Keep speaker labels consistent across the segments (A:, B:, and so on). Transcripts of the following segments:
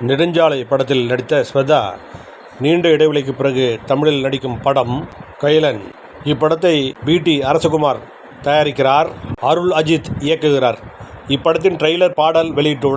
A: நெடுஞ்சாலை படத்தில் நடித்த ஸ்வதா நீண்ட இடைவெளிக்கு பிறகு தமிழில் நடிக்கும் படம் கைலன். இப்படத்தை பிடி அரசகுமார் தயாரிக்கிறார் அருள் அஜித் இயக்குகிறார். இப்படத்தின் ட்ரெய்லர் பாடல் வெளியீட்டு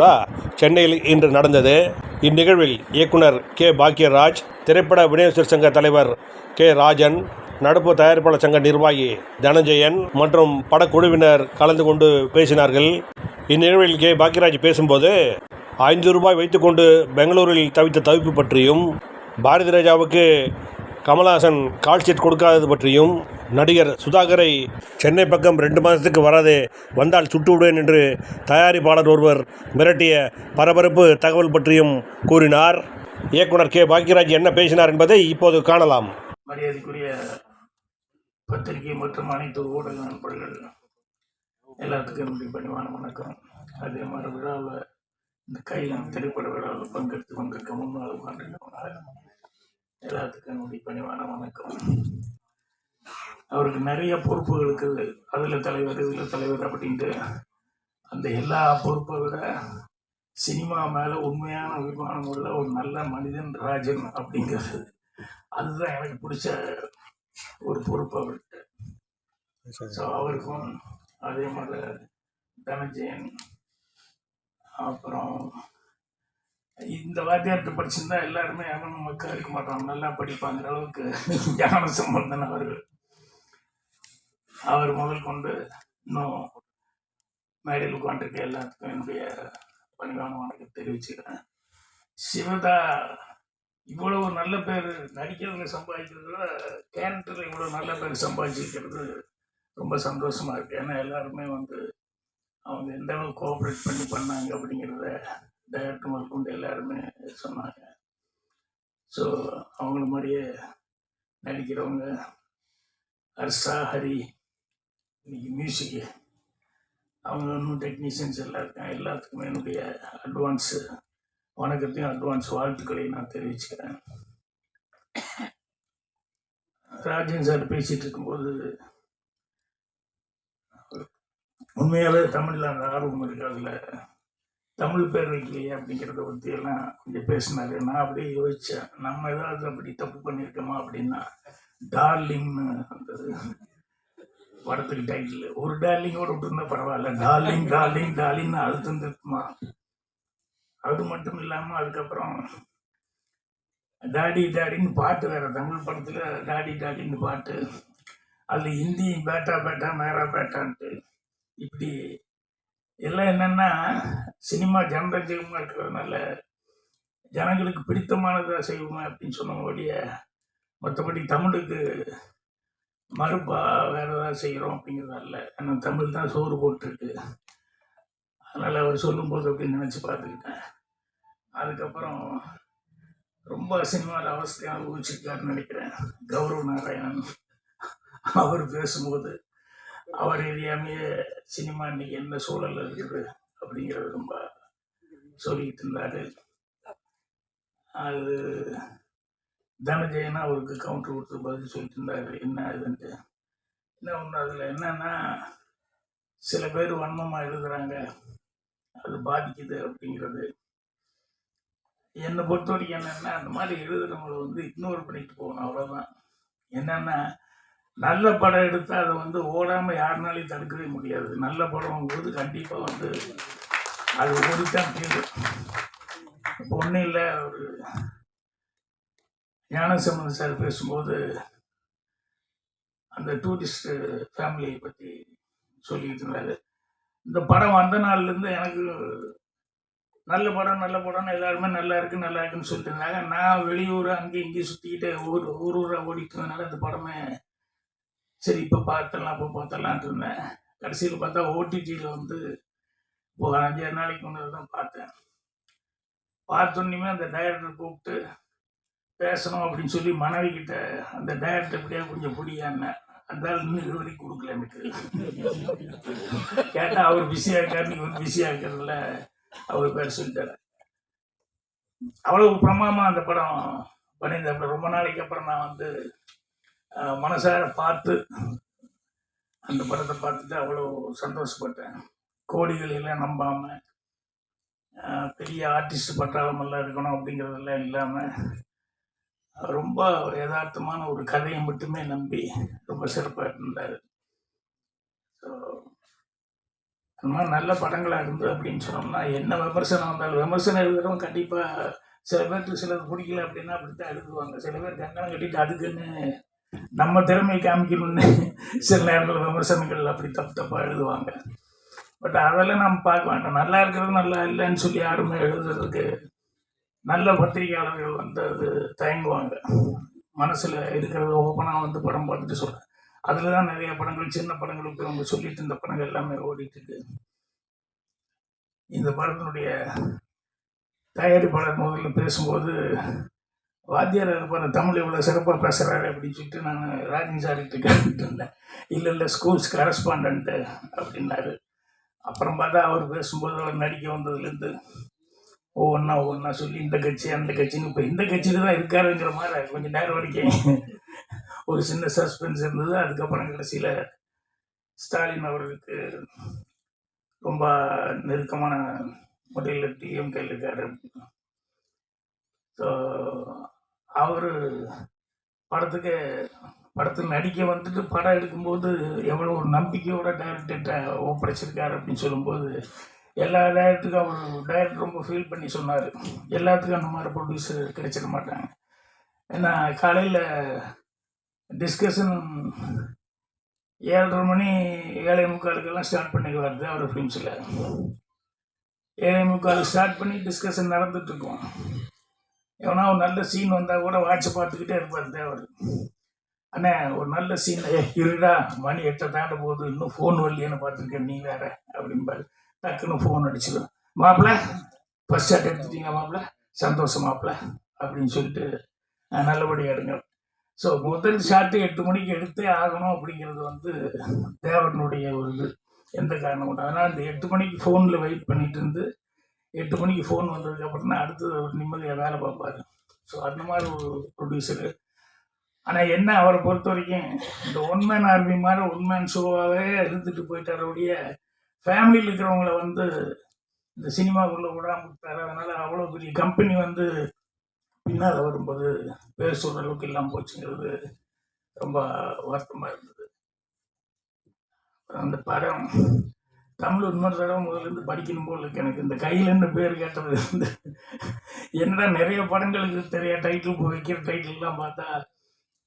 A: சென்னையில் இன்று நடந்தது. இந்நிகழ்வில் இயக்குனர் கே பாக்யராஜ் திரைப்பட விநியோகஸ்தர் சங்க தலைவர் கே ராஜன் நடப்பு தயாரிப்பாளர் சங்க நிர்வாகி தனஞ்சயன் மற்றும் படக்குழுவினர் கலந்து கொண்டு பேசினார்கள். இந்நிகழ்வில் கே பாக்யராஜ் பேசும்போது ஐந்து ரூபாய் வைத்துக்கொண்டு பெங்களூரில் தவித்த தவிப்பு பற்றியும் பாரதி ராஜாவுக்கு கமல்ஹாசன் கால் ஷீட் கொடுக்காதது பற்றியும் நடிகர் சுதாகரை சென்னை பக்கம் ரெண்டு மாதத்துக்கு வராதே வந்தால் சுட்டு விடுவேன் என்று தயாரிப்பாளர் ஒருவர் மிரட்டிய பரபரப்பு தகவல் பற்றியும் கூறினார். இயக்குனர் கே. பாக்யராஜ் என்ன பேசினார் என்பதை இப்போது காணலாம்.
B: மரியாதைக்குரிய பத்திரிகை மற்றும் அனைத்து ஊடக நண்பர்கள் எல்லாத்துக்கும் என்னுடைய பணிவான வணக்கம். அதே மாதிரி விழாவில் இந்த கையில் திரைப்பட விழாவில் பங்கெடுத்து கொண்டிருக்க முன்னாள் எல்லாத்துக்கும் என்னுடைய பணிவான வணக்கம். அவருக்கு நிறைய பொறுப்புகள் இருக்குது. அதில் தலைவர் இதில் தலைவர் அப்படின்ட்டு அந்த எல்லா பொறுப்பை விட சினிமா மேலே உண்மையான அபிமானம் உள்ள ஒரு நல்ல மனிதன் ராஜன் அப்படிங்கிறது. அதுதான் எனக்கு பிடிச்ச ஒரு பொறுப்பு அவர்கிட்ட. ஸோ அவருக்கும் அதே மாதிரி தனஞ்சயன் அப்புறம் இந்த வாத்தியார்கிட்ட படிச்சிருந்தா எல்லாருமே யாரும் மக்கள் இருக்க மாட்டாங்க நல்லா படிப்பாங்கிற அளவுக்கு ஞான சம்பந்தன் அவர்கள். அவர் முதல் கொண்டு இன்னும் மேடையில் உட்காந்துருக்க எல்லாத்துக்கும் என்னுடைய பணிவான வணக்கம் தெரிவிச்சுக்கிறேன். சிவதா இவ்வளவு நல்ல பேர் நடிக்கிறதுல சம்பாதிக்கிறதுல கேரக்டரில் இவ்வளோ நல்ல பேர் சம்பாதிச்சிருக்கிறது ரொம்ப சந்தோஷமா இருக்கு. ஏன்னா எல்லாருமே வந்து அவங்க எந்த அளவுக்கு கோஆப்ரேட் பண்ணி பண்ணாங்க அப்படிங்கிறத டைரக்டர் முதற்கொண்டு எல்லாருமே சொன்னாங்க. ஸோ அவங்கள மாதிரியே நடிக்கிறவங்க ஹர்ஷா ஹரி இன்னைக்கு மியூசிக்கு அவங்க இன்னும் டெக்னீஷியன்ஸ் எல்லாருக்கும் எல்லாத்துக்குமே என்னுடைய அட்வான்ஸு வணக்கத்தையும் அட்வான்ஸ் வாழ்த்துக்களையும் நான் தெரிவிச்சுக்கிறேன். ராஜன் சார் பேசிகிட்டு இருக்கும்போது உண்மையாகவே தமிழில் அந்த ஆர்வம் இருக்கு. அதில் தமிழ் பேர் வைக்கலையே அப்படிங்கிறத பற்றி எல்லாம் கொஞ்சம் பேசினார். நான் அப்படியே யோசித்தேன் நம்ம ஏதாவது அப்படி தப்பு பண்ணியிருக்கோமா அப்படின்னா டார்லிங்னு அந்த படத்துக்கு டைட்டில் ஒரு டார்லிங்கோடு விட்டுருந்தா பரவாயில்ல. டார்லிங் டார்லிங் டார்லிங்னு அழுத்தம் திருப்புமா அது மட்டும் இல்லாமல் அதுக்கப்புறம் டாடி டாடின்னு பாட்டு வேற. தமிழ் படத்தில் டாடி டாடின்னு பாட்டு. அதில் ஹிந்தி பேட்டா பேட்டா மேரா பேட்டான்ட்டு இப்படி எல்லாம் என்னென்னா சினிமா ஜனரஞ்சகமாக இருக்கிறதுனால ஜனங்களுக்கு பிடித்தமானதாக செய்வோமே அப்படின்னு சொன்ன ஒழிய மற்றபடி தமிழுக்கு மறுபா வேறு ஏதாவது செய்கிறோம் அப்படிங்கிறதால ஆனால் தமிழ் தான் சோறு போட்டிருக்கு. அதனால் அவர் சொல்லும்போது அப்படின்னு நினச்சி பார்த்துக்கிட்டேன். அதுக்கப்புறம் ரொம்ப சினிமாவில் அவஸ்தையாக அனுபவிச்சிருக்காருன்னு நினைக்கிறேன். கௌரவ நாராயணன் அவர் பேசும்போது அவர் எரியாமையே சினிமா இன்னைக்கு என்ன சூழல் இருக்குது அப்படிங்கிறது ரொம்ப சொல்லிக்கிட்டு இருந்தார். அது தனஜெயனா அவருக்கு கவுண்டர் கொடுத்து பதில் சொல்லிட்டு இருந்தார். என்ன இதுன்ட்டு. என்ன ஒன்று அதில் என்னன்னா சில பேர் வன்மமாக எழுதுறாங்க. அது பாதிக்குது அப்படிங்கிறது. என்னை பொறுத்த வரைக்கும் என்னென்னா அந்த மாதிரி எழுதுகிறவங்களை வந்து இக்னோர் பண்ணிட்டு போகணும் அவ்வளோதான் என்னென்னா நல்ல படம் எடுத்தால் அதை வந்து ஓடாமல் யாருனாலையும் தடுக்கவே முடியாது. நல்ல படம்ங்கிறது கண்டிப்பாக வந்து அது ஓடித்தான் தீரும். இப்போ ஒன்றும் இல்லை ஒரு ஞானசம்பந்த சார் பேசும்போது அந்த டூரிஸ்ட் ஃபேமிலியை பற்றி சொல்லிட்டு இருந்தாரு. இந்த படம் வந்த நாள்லேருந்து எனக்கு நல்ல படம் நல்ல படம்னு எல்லாருமே நல்லா இருக்கு நல்லா இருக்குன்னு சொல்லிட்டு இருந்தாங்க. நான் வெளியூர் அங்கே இங்கேயும் சுற்றிக்கிட்டே ஊர் ஊர் ஊராக ஓடிட்டு இருந்ததுனால அந்த படமே சரி இப்போ பார்த்துடலாம் இப்போ பார்த்துடலான்ட்டு இருந்தேன் கடைசியில் பார்த்தா ஓடிடியில் வந்து இப்போ அஞ்சாறு நாளைக்கு முன்னாடி தான் பார்த்தேன். பார்த்தோன்னே அந்த டைரக்டர் கூப்பிட்டு பேசணும் அப்படின்னு சொல்லி மனைவி கிட்ட அந்த டைரக்டர் இப்படியே கொஞ்சம் பிடியான்னு அந்த இன்னும் இது வரைக்கும் கொடுக்கல எனக்கு. கேட்டால் அவர் பிஸியாக இருக்காரு இவர் பிஸியாக இருக்கிறதுல அவர் பேர் சொல்லிட்டார். அவ்வளவு பிரமாமா அந்த படம் பண்ணியிருந்தேன் ரொம்ப நாளைக்கு அப்புறம் நான் வந்து மனசார பார்த்து அந்த படத்தை பார்த்துட்டு அவ்வளோ சந்தோஷப்பட்டேன். கோடிகளையெல்லாம் நம்பாமல் நம்பாம பெரிய ஆர்டிஸ்ட் பட்டாளமெல்லாம் இருக்கணும் அப்படிங்கிறதெல்லாம் இல்லாமல் ரொம்ப யதார்த்தமான ஒரு கதையை மட்டுமே நம்பி ரொம்ப சிறப்பாக இருந்தார். ஸோ அந்த மாதிரி நல்ல படங்களாக இருந்து அப்படின்னு சொன்னோம்னா என்ன விமர்சனம் வந்தாலும் விமர்சனம் எழுதுறவங்க கண்டிப்பாக சில பேருக்கு சிலர் பிடிக்கல அப்படின்னா அப்படித்தான் எழுதுவாங்க. சில பேர் கங்கணம் கட்டிட்டு அதுக்குன்னு நம்ம திறமையை காமிக்கணும்னு சில நேரங்கள் விமர்சனங்கள் அப்படி தப்பு தப்பாக எழுதுவாங்க. பட் அதெல்லாம் நம்ம பார்க்க வேண்டாம். நல்லா இருக்கிறது நல்லா இல்லைன்னு சொல்லி யாருமே எழுதுறதுக்கு நல்ல பத்திரிகையாளர்கள் வந்து அது தயங்குவாங்க. மனசில் இருக்கிறத ஓப்பனாக வந்து படம் பார்த்துட்டு சொல்கிறேன் அதில் தான் நிறைய படங்கள் சின்ன படங்களுக்கு அவங்க சொல்லிட்டு இருந்த படங்கள் எல்லாமே ஓடிட்டு இருக்கு. இந்த படத்தினுடைய தயாரிப்பாளர் முதல்ல பேசும்போது வாத்தியார் இருப்பார் தமிழ் இவ்வளோ சிறப்பாக பேசுகிறாரு அப்படின்னு சொல்லிட்டு நான் ராஜன் சார்கிட்ட கேட்டுட்டு இருந்தேன். இல்லை இல்லை ஸ்கூல்ஸ் கரஸ்பாண்டன்ட்டு அப்படின்னாரு. அப்புறம் பார்த்தா அவர் பேசும்போது அவர் நடிக்க வந்ததுலேருந்து ஒவ்வொன்றா ஒவ்வொன்றா சொல்லி இந்த கட்சி அந்த கட்சின்னு இப்போ இந்த கட்சியில் தான் இருக்காருங்கிற மாதிரி கொஞ்சம் நேரம் வரைக்கும் ஒரு சின்ன சஸ்பென்ஸ் இருந்தது. அதுக்கப்புறம் கடைசியில் ஸ்டாலின் அவர்களுக்கு ரொம்ப நெருக்கமான முறையில் டிஎம்கேல இருக்காரு. ஸோ அவர் படத்துக்கு படத்தில் நடிக்க வந்துட்டு படம் எடுக்கும்போது எவ்வளோ ஒரு நம்பிக்கையோட டைரக்டர்கிட்ட ஒப்படைச்சிருக்காரு அப்படின்னு சொல்லும்போது எல்லா டேரக்டருக்கும் அவர் டைரக்டர் ரொம்ப ஃபீல் பண்ணி சொன்னார். எல்லாத்துக்கும் அந்த மாதிரி ப்ரொடியூசர் கிடைச்சிட மாட்டாங்க. ஏன்னா காலையில் டிஸ்கஷன் ஏழரை மணி ஏழை முக்காலுக்கெல்லாம் ஸ்டார்ட் பண்ணிடுவார் அவர் ஃபிலிம்ஸில் ஏழை முக்கால் ஸ்டார்ட் பண்ணி டிஸ்கஷன் நடந்துட்டு எவனா ஒரு நல்ல சீன் வந்தால் கூட வாட்சை பார்த்துக்கிட்டே இருப்பார் தேவர். அண்ணே ஒரு நல்ல சீன் ஏ இருடா மணி எட்டை தாண்ட போகுது. இன்னும் ஃபோன் வரலையேன்னு பார்த்துருக்கேன். நீ வேற அப்படிம்பாரு. டக்குன்னு ஃபோன் அடிச்சிடும் மாப்பிள்ள ஃபர்ஸ்ட் ஷாட் எடுத்துட்டீங்க மாப்பிள்ள சந்தோஷம் மாப்பிள்ள அப்படின்னு சொல்லிட்டு நல்லபடியாக நல்லபடியா எடுங்க ஸோ முதல் ஷாட்டு எட்டு மணிக்கு எடுத்தே ஆகணும் அப்படிங்கிறது வந்து தேவனுடைய ஒரு இது. எந்த காரணம் அதனால் இந்த எட்டு மணிக்கு ஃபோனில் வெயிட் பண்ணிட்டு இருந்து எட்டு மணிக்கு ஃபோன் வந்ததுக்கப்புறம் தான் அடுத்தது ஒரு நிம்மதியாக வேலை பார்ப்பாரு. ஸோ அந்த மாதிரி ஒரு ப்ரொடியூசரு ஆனால் என்ன அவரை பொறுத்த வரைக்கும் இந்த ஒன் மேன் ஆர்மி மாதிரி ஒன் மேன் ஷோவாகவே இருந்துட்டு போயிட்டாரோடைய ஃபேமிலியில் இருக்கிறவங்கள வந்து இந்த சினிமாக்குள்ளே விடாம விட்டாரு அதனால் அவ்வளோ பெரிய கம்பெனி வந்து பின்னால் வரும்போது பேர் சொல்கிற அளவுக்கு இல்லாமல் போச்சுங்கிறது ரொம்ப வருத்தமாக இருந்தது. அந்த படம் தமிழ் இன்னொரு தடவை முதல்ல படிக்கணும் போல இருக்கு எனக்கு. இந்த கையிலன்னு பேர் கேட்டது வந்து என்னடா நிறைய படங்களுக்கு தெரிய டைட்டில் வைக்கிற டைட்டில்லாம் பார்த்தா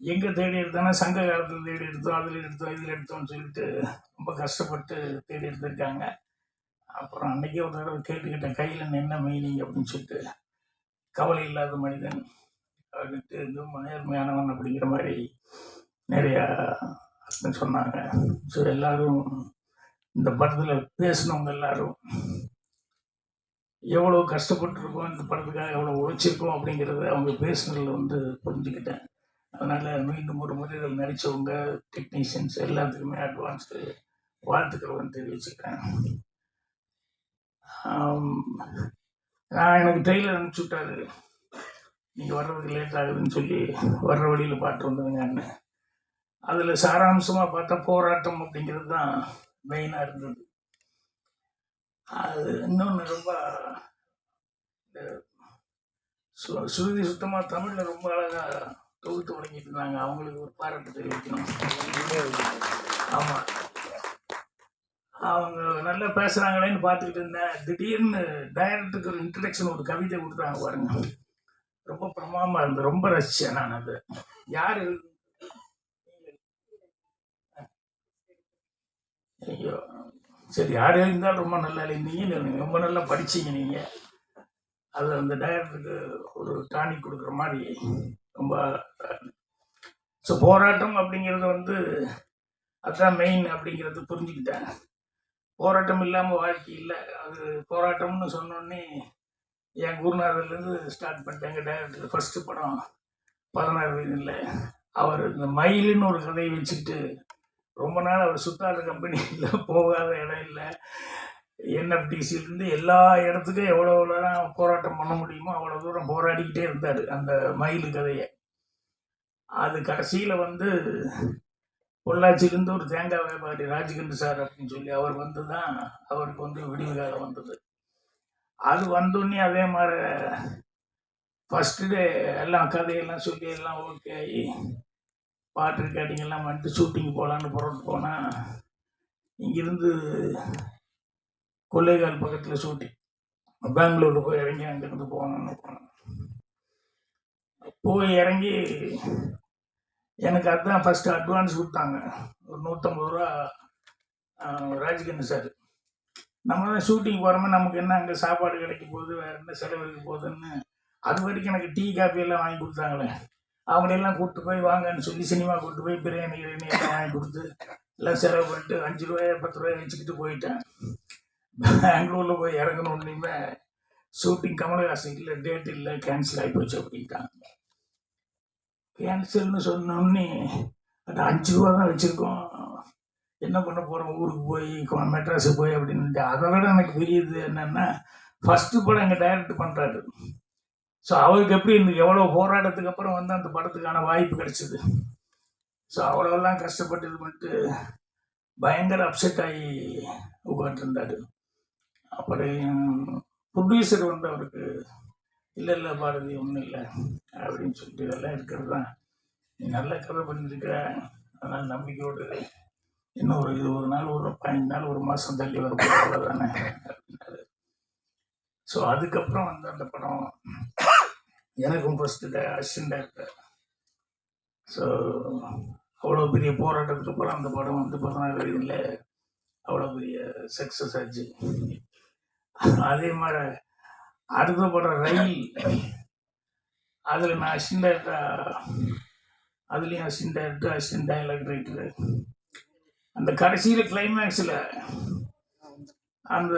B: எங்கே தேடி எடுத்தோன்னா சங்க காலத்தில் தேடி எடுத்தோம் அதில் எடுத்தோம் இதில் எடுத்தோம்னு சொல்லிட்டு ரொம்ப கஷ்டப்பட்டு தேடி எடுத்திருக்காங்க. அப்புறம் அன்றைக்கே ஒரு தடவை கேட்டுக்கிட்டேன் கையில் என்ன மீனிங் அப்படின்னு சொல்லிட்டு. கவலை இல்லாத மனிதன் அப்படின்ட்டு ரொம்ப நேர்மையானவன் அப்படிங்கிற மாதிரி நிறையா சொன்னாங்க. ஸோ எல்லோரும் இந்த படத்தில் பேசினவங்க எல்லாரும் எவ்வளோ கஷ்டப்பட்டுருக்கோம் இந்த படத்துக்காக எவ்வளோ உழைச்சிருக்கோம் அப்படிங்கிறத அவங்க பேசுனதில் வந்து புரிஞ்சுக்கிட்டேன். அதனால் மீண்டும் ஒரு முறை இதில் நடித்தவங்க டெக்னீஷியன்ஸ் எல்லாத்துக்குமே அட்வான்ஸ்டு வாழ்த்துக்கள் வந்து தெரிவிச்சுக்கிறேன். நான் எனக்கு டெய்லர் அனுப்பிச்சி விட்டாரு. நீங்கள் வர்றதுக்கு லேட் ஆகுதுன்னு சொல்லி வர்ற வழியில் பாட்டு வந்ததுங்கன்னு அதில் சாராம்சமாக பார்த்தா போராட்டம் அப்படிங்கிறது தான் மெயினாக இருந்தது. அது இன்னொன்று ரொம்ப சு சுருதி சுத்தமாக தமிழில் ரொம்ப அழகாக தொகுத்து வழங்கிட்டு இருந்தாங்க. அவங்களுக்கு ஒரு பாராட்டு தெரிவிக்கணும். ஆமாம் அவங்க நல்லா பேசுகிறாங்களேன்னு பார்த்துக்கிட்டு இருந்தேன். திடீர்னு டைரக்டருக்கு ஒரு இன்ட்ரடக்ஷன் ஒரு கவிதை கொடுத்தாங்க பாருங்க. ரொம்ப பிரமாதமாக இருந்தது. ரொம்ப ரசித்தேன் நான் அது. யார் ஐயோ. சரி யார் எழுந்தாலும் ரொம்ப நல்லா இல்லை. நீங்கள் ரொம்ப நல்லா படிச்சீங்க நீங்கள் அதில் அந்த டைரக்டருக்கு ஒரு டானிக் கொடுக்குற மாதிரி ரொம்ப ஸோ போராட்டம் அப்படிங்கிறது வந்து அதுதான் மெயின் அப்படிங்கிறது புரிஞ்சுக்கிட்டேன். போராட்டம் இல்லாமல் வாழ்க்கை இல்லை. அது போராட்டம்னு சொன்னோடனே என் குருநாதர்லேருந்து ஸ்டார்ட் பண்ணிட்டேன். எங்கள் டைரக்டர் ஃபஸ்ட்டு படம் பதினாறு வயதில். அவர் இந்த மயிலுன்னு ஒரு கதையை வச்சுக்கிட்டு ரொம்ப நாள் அவர் சுத்தாத கம்பெனியில் போகாத இடம் இல்லை. என்எஃப்டிசிலேருந்து எல்லா இடத்துக்கும் எவ்வளோ எவ்வளோ போராட்டம் பண்ண முடியுமோ அவ்வளோ தூரம் போராடிக்கிட்டே இருந்தார் அந்த மயில் கதையை. அது கடைசியில் வந்து பொள்ளாச்சியிலேருந்து ஒரு தேங்காய் வியாபாரி ராஜகந்து சார் அப்படின்னு சொல்லி அவர் வந்து தான் அவருக்கு வந்து விடிவு காலம் வந்தது. அது வந்தோடனே அதே மாதிரி ஃபஸ்ட்டு டே எல்லாம் கதையெல்லாம் சொல்லி எல்லாம் ஓகே ஆகி வாட்டர் கேட்டிங்கெல்லாம் வந்துட்டு ஷூட்டிங் போகலான்னு புறப்பட்டு போனால் இங்கேருந்து கொள்ளைகால் பக்கத்தில் ஷூட்டிங் பெங்களூரில் போய் இறங்கி அங்கேருந்து போகணுன்னு போனேன் போய் இறங்கி எனக்கு அதுதான் ஃபஸ்ட்டு அட்வான்ஸ் கொடுத்தாங்க. ஒரு நூற்றம்பது ரூபா ராஜ்கண்ணு சார் நம்ம தான் ஷூட்டிங் போகிறோமே நமக்கு என்ன அங்கே சாப்பாடு கிடைக்க போகுது வேறு என்ன செலவு இருக்க போகுதுன்னு அது வரைக்கும் எனக்கு டீ காஃபி எல்லாம் வாங்கி கொடுத்தாங்களே. அவங்களெல்லாம் கூப்பிட்டு போய் வாங்கன்னு சொல்லி சினிமா கூப்பிட்டு போய் பிரியாணி கிரியாணி எல்லாம் வாங்கி கொடுத்து எல்லாம் செலவு பண்ணிட்டு அஞ்சு ரூபாய் பத்து ரூபாய் வச்சுக்கிட்டு போயிட்டேன். பெங்களூரில் போய் இறங்கணுன்னே ஷூட்டிங் கமலஹாசன் இல்லை டேட் இல்லை கேன்சல் ஆகி போச்சு அப்படின்ட்டாங்க. கேன்சல்னு சொன்னோடனே அது அஞ்சு ரூபா தான் வச்சுருக்கோம். என்ன பண்ண போகிறோம் ஊருக்கு போய் மெட்ராஸுக்கு போய் அப்படின்ட்டு அதை விட எனக்கு பெரியது என்னென்னா ஃபஸ்ட்டு படம் எங்கள் டைரக்ட் பண்ணுறாரு ஸோ அவருக்கு எப்படி இன்னும் எவ்வளோ போராட்டத்துக்கு அப்புறம் வந்து அந்த படத்துக்கான வாய்ப்பு கிடைச்சிது? ஸோ அவ்வளோலாம் கஷ்டப்பட்டு இது பண்ணிட்டு பயங்கர அப்செட் ஆகி உட்காந்துருந்தாரு அப்புறம் ப்ரொடியூசர் வந்து அவருக்கு இல்லை இல்லை பாரதி ஒன்றும் இல்லை அப்படின்னு சொல்லிட்டு இதெல்லாம் இருக்கிறது தான் நீ நல்ல கதை பண்ணியிருக்கிற அதனால் நம்பிக்கையோடு இன்னும் ஒரு இருபது நாள் ஒரு பதினஞ்சு நாள் ஒரு மாதம் தள்ளி வரும் அவ்வளோதானே அப்படின்னாரு. ஸோ அதுக்கப்புறம் வந்து அந்த படம் எனக்கும் ஃபஸ்ட்டு அசிஸ்டன்ட் டேரக்டர் ஸோ அவ்வளோ பெரிய போராட்டத்துக்கு அப்புறம் அந்த படம் வந்து பதினாறு வயதில் அவ்வளோ பெரிய சக்ஸஸ் ஆச்சு. அதே மாதிரி அடுத்த படம் ரயில். அதில் நான் அசிஸ்டன்ட் டேரக்டர் அதுலேயும் assistant director assistant dialogue writer அந்த கடைசியில் கிளைமேக்ஸில் அந்த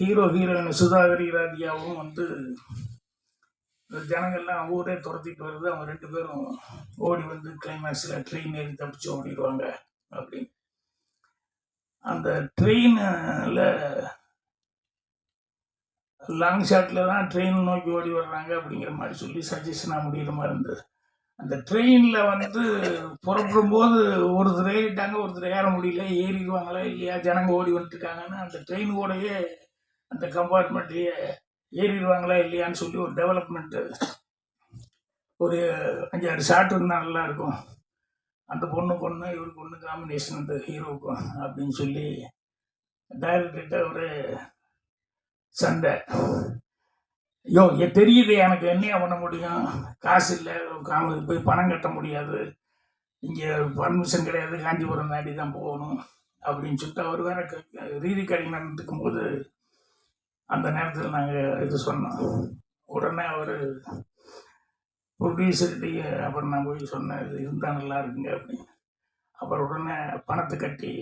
B: ஹீரோ ஹீரோயின் சுதாகரி ராதியாவும் வந்து ஜனங்கள்லாம் ஊரே துரத்திட்டு வருது. அவங்க ரெண்டு பேரும் ஓடி வந்து கிளைமேக்ஸில் ட்ரெயின் ஏறி தப்பிச்சு ஓடிடுவாங்க அப்படின்னு. அந்த ட்ரெயினில் லாங் ஷாட்டில் தான் ட்ரெயின் நோக்கி ஓடி வர்றாங்க அப்படிங்கிற மாதிரி சொல்லி சஜஷனாக முடிகிற மாதிரி இருந்தது. அந்த ட்ரெயினில் வந்து புறப்படும் போது ஒருத்தர் ஏறிட்டாங்க ஒருத்தர் ஏற முடியல ஏறிடுவாங்களா இல்லையா ஜனங்க ஓடி வந்துட்டுருக்காங்கன்னு. அந்த ட்ரெயின் கூடயே அந்த கம்பார்ட்மெண்ட்லேயே ஏறிடுவாங்களா இல்லையான்னு சொல்லி ஒரு டெவலப்மெண்ட்டு ஒரு அஞ்சாறு ஷாட் இருந்தால் நல்லா இருக்கும் அந்த பொண்ணு பொண்ணு இவர் பொண்ணு காம்பினேஷன் அந்த ஹீரோவுக்கும் அப்படின்னு சொல்லி டைரக்டர்கிட்ட ஒரு சண்டை. யோ தெரியுது எனக்கு என்னையா பண்ண முடியும்? காசு இல்லை போய் பணம் கட்ட முடியாது. இங்கே பர்மிஷன் கிடையாது காஞ்சிபுரம் தாண்டி தான் போகணும் அப்படின்னு சொல்லிட்டு அவர் வேற ரீதி கடை நடந்துக்கும் போது அந்த நேரத்தில் நாங்கள் இது சொன்னோம். உடனே அவர் ப்ரொடியூசர்கிட்டயே அப்புறம் நான் போய் சொன்னேன் இது இருந்தால் நல்லா இருக்குங்க அப்படின்னு. அப்புறம் உடனே பணத்தை கட்டி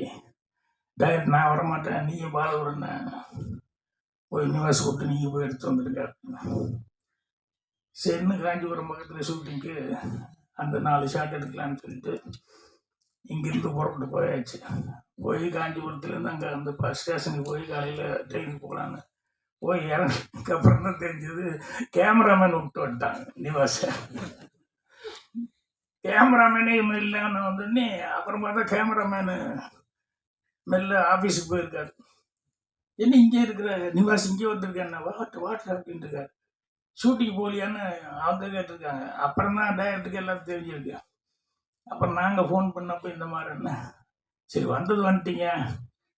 B: டயட் நான் வரமாட்டேன் நீயும் பாலகுரன்னு போய் நிவாச கூப்பிட்டு நீங்கள் போய் எடுத்து வந்துடுங்க சரின்னு காஞ்சிபுரம் பக்கத்தில் ஷூட்டிங்க்கு அந்த நாலு ஷாட் எடுக்கலான்னு சொல்லிட்டு இங்கேருந்து புறப்பட்டு போயாச்சு. போய் காஞ்சிபுரத்துலேருந்து அங்கே அந்த பஸ் ஸ்டேஷனுக்கு போய் காலையில் ட்ரெயினுக்கு போகலான்னு போய் இறங்கப்புறம் அப்புறம் தான் தெரிஞ்சது கேமராமேன் விட்டு வந்துட்டாங்க நிவாஸை கேமராமேனே இல்லைன்னு வந்தோடனே அப்புறம் பார்த்தா கேமராமேனு மெல்ல ஆஃபீஸுக்கு போயிருக்காரு. என்ன இங்கே இருக்கிற நிவாஸ் இங்கே வந்திருக்கேன் வாட் வாட் அப்படின்னு இருக்காரு ஷூட்டிங் போலியான்னு அவங்க கேட்டிருக்காங்க. அப்புறம் தான் டேரக்டருக்கு எல்லாம் தெரிஞ்சிருக்கு. அப்புறம் நாங்கள் ஃபோன் பண்ணப்போ இந்த மாதிரி என்ன? சரி வந்தது வந்துட்டீங்க.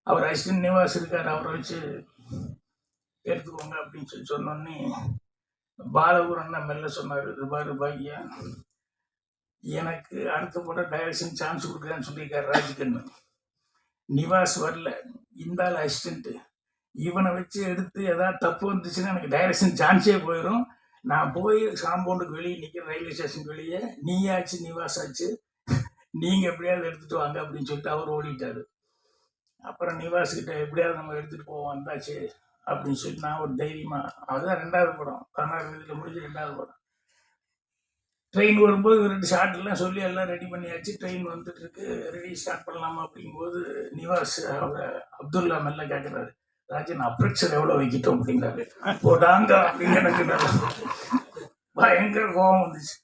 B: அவர் அசிஸ்டன்ட் நிவாஸ் இருக்கார் அவரை வச்சு எடுத்துக்கோங்க அப்படின்னு சொல்லி சொன்னோன்னே பாலபுரம் மெல்ல சொன்னார் இது பாரு பையா எனக்கு அடுத்த படம் டைரக்ஷன் சான்ஸ் கொடுக்குறேன்னு சொல்லியிருக்காரு ராஜ்கண்ணு. நிவாஸ் வரல. இந்த ஆள் அசிஸ்டண்ட்டு இவனை வச்சு எடுத்து ஏதாவது தப்பு வந்துச்சுன்னா எனக்கு டைரக்ஷன் சான்ஸே போயிடும் நான் போய் காம்பவுண்டுக்கு வெளியே நிற்கிறேன் ரயில்வே ஸ்டேஷனுக்கு வெளியே நீயாச்சு நிவாஸ் ஆச்சு நீங்கள் எப்படியாவது எடுத்துகிட்டு வாங்க அப்படின்னு சொல்லிட்டு அவர் ஓடிட்டாரு. அப்புறம் நிவாஸ் கிட்ட எப்படியாவது நம்ம எடுத்துகிட்டு போவோம் வந்தாச்சு அப்படின்னு சொல்லி நான் ஒரு தைரியமாக அதுதான் ரெண்டாவது படம். பதினாறு இதில் முடிஞ்சு ரெண்டாவது படம். ட்ரெயின் வரும்போது ரெண்டு ஷார்ட்லாம் சொல்லி எல்லாம் ரெடி பண்ணியாச்சு. ட்ரெயின் வந்துட்டு இருக்கு ரெடி ஸ்டார்ட் பண்ணலாமா அப்படிங்கும்போது நிவாஸ் அவரை அப்துல்லா மெல்ல கேட்குறாரு ராஜன் அப்ரக்ஷர் எவ்வளோ வைக்கிட்டோம் அப்படின்னாரு. போடாங்க அப்படின்னு எனக்கு பயங்கர கோபம் வந்துச்சு.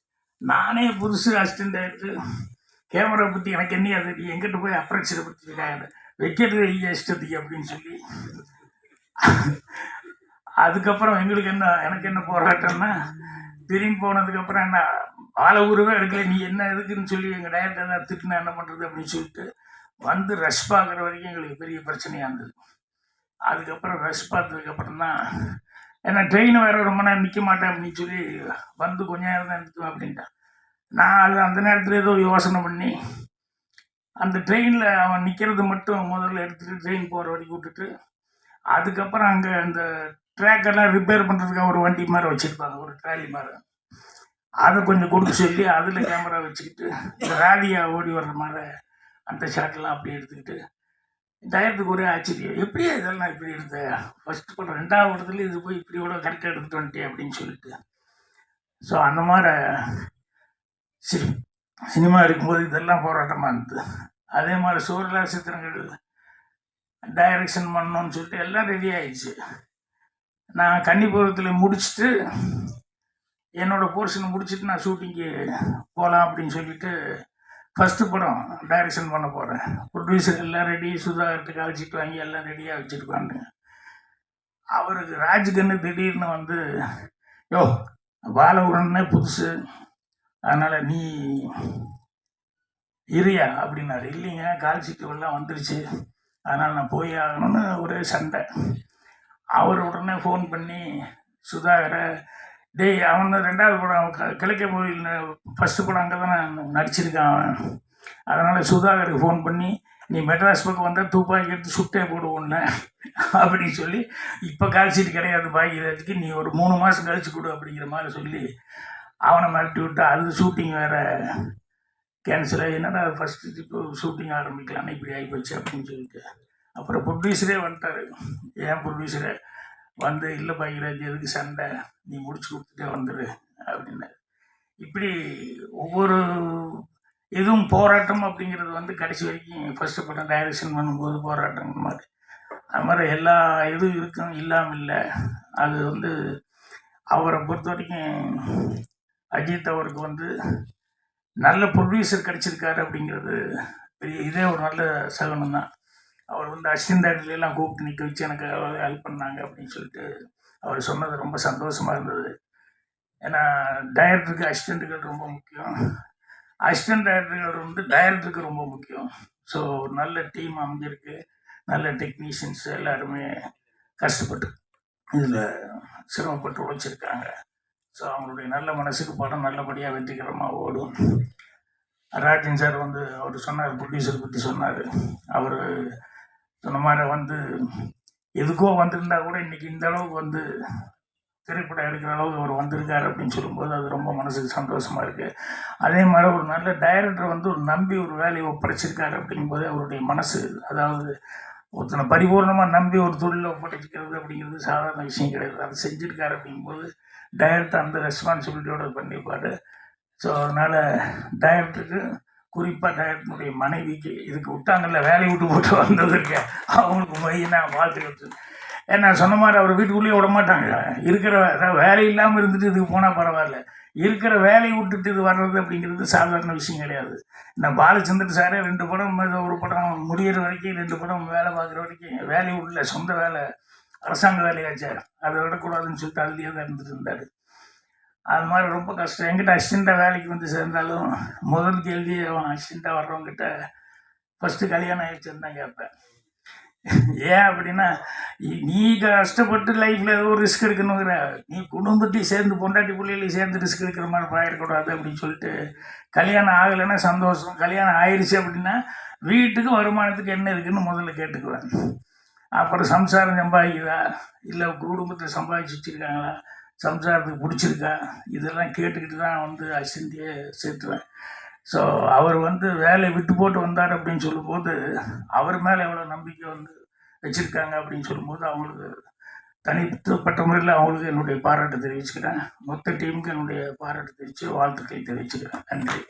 B: நானே புதுசு அசிஸ்டண்ட் ஆகிட்டு கேமரா பற்றி எனக்கு என்ன அது நீ எங்கிட்ட போய் அப்ரக்ஷனை பற்றி இருக்காங்க விக்கெட் ஐயா இஷ்டத்துக்கு அப்படின்னு சொல்லி. அதுக்கப்புறம் எங்களுக்கு என்ன எனக்கு என்ன போராட்டம்னா திரும்பி போனதுக்கப்புறம் என்ன ஆள ஊருவே எடுக்கல. நீ என்ன எதுக்குன்னு சொல்லி எங்கள் டயர்ட்ட தான் திட்டுனா என்ன பண்ணுறது அப்படின்னு சொல்லிட்டு வந்து ரஷ் பார்க்குற வரைக்கும் எங்களுக்கு பெரிய பிரச்சனையாக இருந்தது. அதுக்கப்புறம் ரஷ் பார்த்ததுக்கப்புறம் தான் ஏன்னா ட்ரெயின் வேறு ரொம்ப நேரம் நிற்க மாட்டேன் அப்படின்னு சொல்லி வந்து கொஞ்ச நேரம் தான் நிற்கும் அப்படின்ட்டான். நான் அது அந்த நேரத்தில் ஏதோ யோசனை பண்ணி அந்த ட்ரெயினில் அவன் நிற்கிறது மட்டும் முதல்ல எடுத்துகிட்டு ட்ரெயின் போகிற வரைக்கும் விட்டுட்டு அதுக்கப்புறம் அங்கே அந்த ட்ராக்கெல்லாம் ரிப்பேர் பண்ணுறதுக்காக ஒரு வண்டி மாதிரி வச்சுருப்பாங்க ஒரு ட்ராலி மாதிரி. அதை கொஞ்சம் கொடுக்க சொல்லி அதில் கேமரா வச்சுக்கிட்டு இந்த ஓடி வர்ற மாதிரி அந்த ஷாட்லாம் அப்படியே எடுத்துக்கிட்டு டயத்துக்கு ஒரே ஆச்சரியம். எப்படி இதெல்லாம் இப்படி எடுத்த ஃபஸ்ட் படம் ரெண்டாவது படத்துல இது போய் இப்படி கூட கரெக்டாக எடுத்துகிட்டு வந்துட்டே அப்படின்னு சொல்லிட்டு. ஸோ அந்த மாதிரி சினிமா இருக்கும்போது இதெல்லாம் போராட்டமாக இருந்தது. அதே மாதிரி சூரலா சித்திரங்கள் டைரக்ஷன் பண்ணணும்னு சொல்லிட்டு எல்லாம் ரெடி ஆயிடுச்சு. நான் கன்னிபுரத்தில் முடிச்சுட்டு என்னோடய போர்ஷன் முடிச்சுட்டு நான் ஷூட்டிங்கு போகலாம் அப்படின்னு சொல்லிட்டு ஃபஸ்ட்டு படம் டைரக்ஷன் பண்ண போகிறேன் ப்ரொடியூசர் எல்லாம் ரெடி சுதாகரத்துக்கு அழைச்சிட்டு வாங்கி எல்லாம் ரெடியாக வச்சுருக்காங்க அவருக்கு ராஜ்கன்னு திடீர்னு வந்து யோ பாலகுரன்னே புதுசு. அதனால் நீ இரியா? அப்படின்னாரு. இல்லைங்க கால் எல்லாம் வந்துருச்சு. அதனால் நான் போய் ஆகணும்னு ஒரே சண்டை. அவர் உடனே ஃபோன் பண்ணி சுதாகரை டேய் அவன் தான் ரெண்டாவது படம். க- கிழக்கே கோயில் ஃபஸ்ட்டு படம் அங்கே தானே நடிச்சிருக்கான் அவன். அதனால் சுதாகருக்கு ஃபோன் பண்ணி நீ மெட்ராஸ் பக்கம் வந்தால் துப்பாக்கி எடுத்து சுட்டே போடு அப்படின்னு சொல்லி இப்போ கால்ஷீட் கிடையாது பாக்கிறதுக்கு நீ ஒரு மூணு மாதம் கழிச்சு கொடு அப்படிங்கிற மாதிரி சொல்லி அவனை மிரட்டி விட்டு அது ஷூட்டிங் வேறு. கேன்சல் ஆகி என்னடா ஃபஸ்ட்டு இப்போ ஷூட்டிங் ஆரம்பிக்கலான்னு இப்படி ஆகிப்போச்சு அப்படின்னு சொல்லிட்டு. அப்புறம் ப்ரொடியூசரே வந்துட்டார். ஏன் ப்ரொடியூசரே வந்து இல்லை பாக்கியராஜ் எதுக்கு சண்டை. நீ முடிச்சு கொடுத்துட்டே வந்துடு அப்படின்னு. இப்படி ஒவ்வொரு இதுவும் போராட்டம் அப்படிங்கிறது வந்து கடைசி வரைக்கும் ஃபஸ்ட்டு படம் டைரக்ஷன் பண்ணும்போது போராட்டம் மாதிரி. அது மாதிரி எல்லா இதுவும் இருக்கும் இல்லாமல் இல்லை. அது வந்து அவரை பொறுத்த வரைக்கும் அஜித் அவருக்கு வந்து நல்ல ப்ரொடியூசர் கிடச்சிருக்காரு அப்படிங்கிறது பெரிய இதே ஒரு நல்ல சகனம் தான். அவர் வந்து அசிஸ்டன்ட் கூப்பிட்டு நிற்க வச்சு எனக்கு ஹெல்ப் பண்ணாங்க அப்படின்னு சொல்லிட்டு அவர் சொன்னது ரொம்ப சந்தோஷமாக இருந்தது. ஏன்னா டைரக்டருக்கு அசிஸ்டண்ட்டுகள் ரொம்ப முக்கியம். அசிஸ்டன்ட் டைரக்டர்கள் வந்து டைரக்டருக்கு ரொம்ப முக்கியம். ஸோ ஒரு நல்ல டீம் அமைஞ்சிருக்கு. நல்ல டெக்னீஷியன்ஸ் எல்லாருமே கஷ்டப்பட்டு இதில் சிரமப்பட்டு உழைச்சிருக்காங்க. ஸோ அவங்களுடைய நல்ல மனசுக்கு படம் நல்லபடியாக வெற்றிகரமாக ஓடும். ராஜன் சார் வந்து அவர் சொன்னார் ப்ரொடியூசர் பற்றி சொன்னார். அவர் சொன்ன மாதிரி வந்து எதுக்கோ வந்திருந்தா கூட இன்னைக்கு இந்த அளவுக்கு வந்து திரைப்படம் எடுக்கிற அளவுக்கு அவர் வந்திருக்காரு அப்படின்னு சொல்லும்போது அது ரொம்ப மனசுக்கு சந்தோஷமா இருக்கு. அதே மாதிரி ஒரு நல்ல டைரக்டர் வந்து ஒரு நம்பி ஒரு வேலையை ஒப்படைச்சிருக்காரு அப்படிங்கும்போது அவருடைய மனசு அதாவது ஒருத்தனை பரிபூர்ணமாக நம்பி ஒரு தொழிலை ஒப்படைச்சிக்கிறது அப்படிங்கிறது சாதாரண விஷயம் கிடையாது. அதை செஞ்சுருக்காரு அப்படிங்கும்போது டைரக்டர் அந்த ரெஸ்பான்சிபிலிட்டியோடு பண்ணியிருப்பார் ஸோ அதனால் டைரக்டருக்கு குறிப்பாக என்னுடைய மனைவிக்கு இதுக்கு விட்டாங்கல்ல வேலையை விட்டு போட்டு வந்ததுக்கு அவங்களுக்கு நான் வாழ்த்துக்கள் ஏன்னா சொன்ன மாதிரி அவர் வீட்டுக்குள்ளேயே விட மாட்டாங்க. இருக்கிற அதாவது வேலை இல்லாமல் இருந்துட்டு இதுக்கு போனால் பரவாயில்ல. இருக்கிற வேலையை விட்டுட்டு இது வர்றது அப்படிங்கிறது சாதாரண விஷயம் கிடையாது. நான் பாலச்சந்திரன் சாரே ரெண்டு படம் ஒரு படம் முடியிற வரைக்கும் ரெண்டு படம் வேலை பார்க்குற வரைக்கும் வேலையை விடல சொந்த வேலை அரசாங்க வேலையாச்சார். அதை விடக்கூடாதுன்னு சொல்லிட்டு அதுலேயே தான் இருந்துட்டு இருந்தார். அது மாதிரி ரொம்ப கஷ்டம். எங்கிட்ட அசிஸ்டண்ட்டாக வேலைக்கு வந்து சேர்ந்தாலும் முதல் கேள்வி அவன் அசிஸ்டண்ட்டாக வர்றவங்கிட்ட ஃபஸ்ட்டு கல்யாணம் ஆகிடுச்சுன்னு தான் கேட்பேன். ஏன் அப்படின்னா நீ கஷ்டப்பட்டு லைஃப்பில் ஏதோ ஒரு ரிஸ்க் எடுக்கணுங்கிற. நீ குடும்பத்தையும் சேர்ந்து பொண்டாட்டி பிள்ளைகளையும் சேர்ந்து ரிஸ்க் எடுக்கிற மாதிரி போயிடக்கூடாது அப்படின்னு சொல்லிட்டு கல்யாணம் ஆகலைன்னா சந்தோஷம். கல்யாணம் ஆயிடுச்சு அப்படின்னா வீட்டுக்கு வருமானத்துக்கு என்ன இருக்குன்னு முதல்ல கேட்டுக்குவேன். அப்புறம் சம்சாரம் சம்பாதிக்குதா? இல்லை குடும்பத்தை சம்பாதிச்சு வச்சுருக்காங்களா? சம்சாரத்துக்கு பிடிச்சிருக்கா? இதெல்லாம் கேட்டுக்கிட்டு தான் வந்து அசிந்தியை சேர்த்துவேன். ஸோ அவர் வந்து வேலையை விட்டு போட்டு வந்தார் அப்படின்னு சொல்லும்போது அவர் மேலே எவ்வளோ நம்பிக்கை வந்து வச்சுருக்காங்க அப்படின்னு சொல்லும்போது அவங்களுக்கு தனிப்பட்ட முறையில் அவங்களுக்கு என்னுடைய பாராட்டு தெரிவிச்சுக்கிறேன். மொத்த டீமுக்கு என்னுடைய பாராட்டு தெரிவித்து வாழ்த்துக்களை தெரிவிச்சுக்கிறேன். நன்றி.